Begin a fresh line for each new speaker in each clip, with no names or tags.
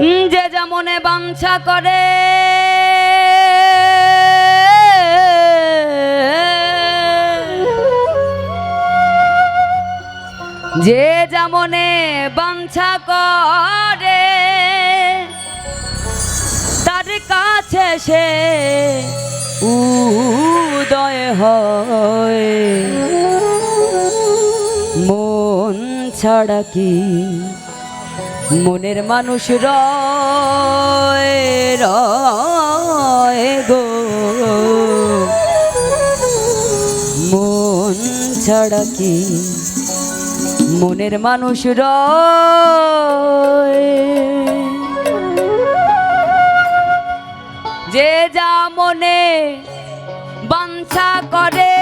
যে যেমনে বাঞ্ছা করে। যে যেমনে বাঞ্ছা করে, তার কাছে সে উদয় হয়। মন ছাড়া কি মনের মানুষ রয় মন ছাড়া কি মনের মানুষ রয়? যে যা মনে বাঞ্ছা করে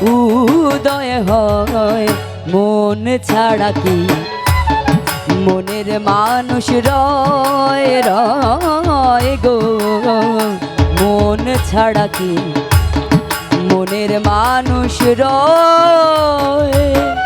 উদয় হয় মন ছাড়া কি? মনের মানুষ রয় রয় গো। মন ছাড়া কি? মনের মানুষ রয়।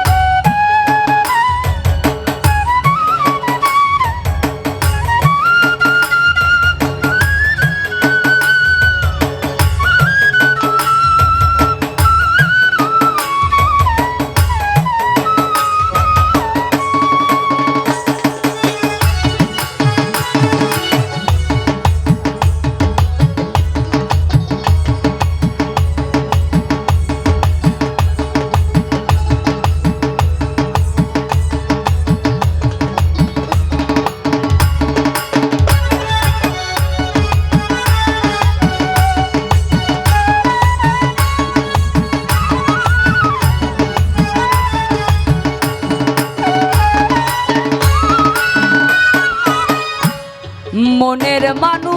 মনের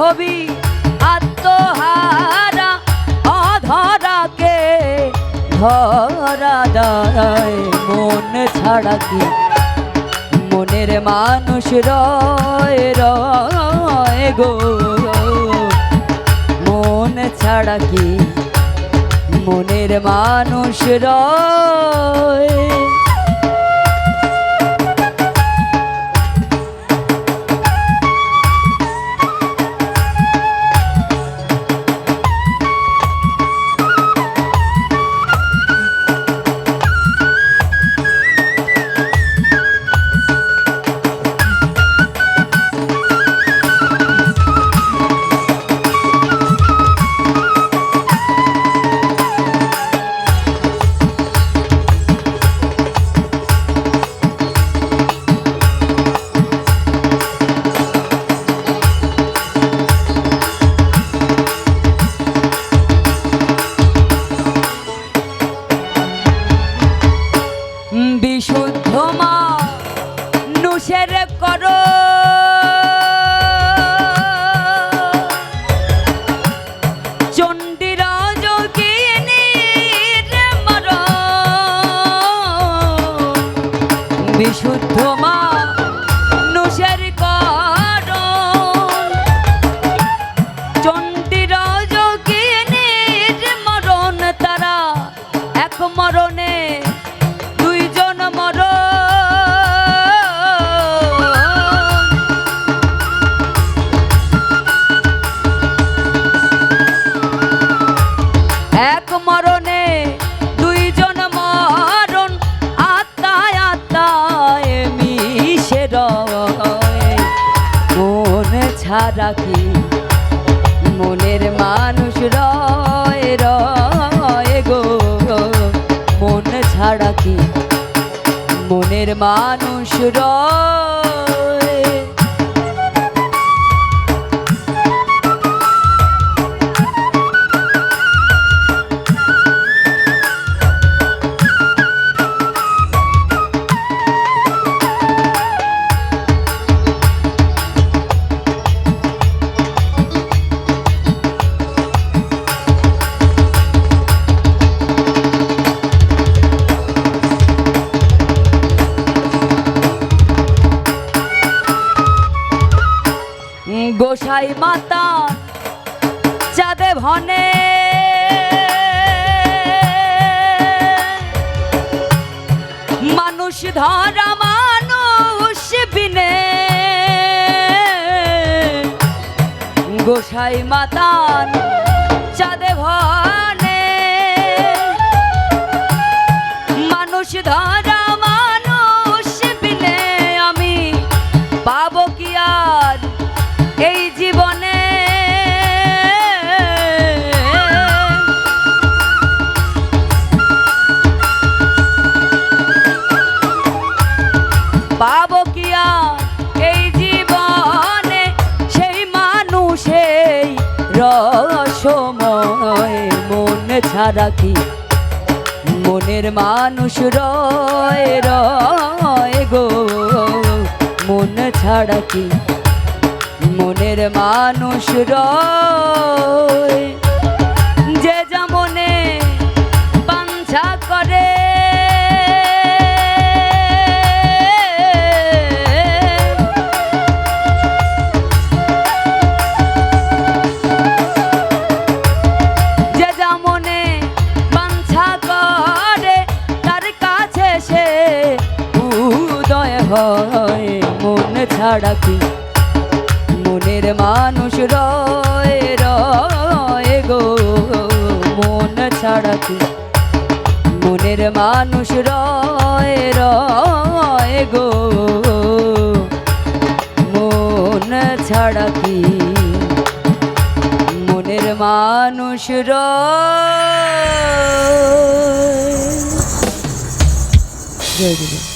হবি আত্মহারা, অধরাকে ধরা দায় মন ছাড়া কি? মনের মানুষ রয় রয় গো। মন ছাড়া কি? মনের মানুষ রয়। বিশুদ্ধ মা ছাড়া কি? মনের মানুষ রয়। গোসাই মাতা যাদে ভনে। মানুষ ধরা মানুষ বিনে। গোসাই মাতান রসময়, মন ছাড়া কি? মনের মানুষ রয় রয় গো। মন ছাড়া কি? মনের মানুষ রয়। ছাড়া মনের মানুষ রয় রয় গো, মন ছাড়া কি? মনের মানুষ রয় রয় গো, মন ছাড়া কি? মনের মানুষ রয়। জয় গুরু।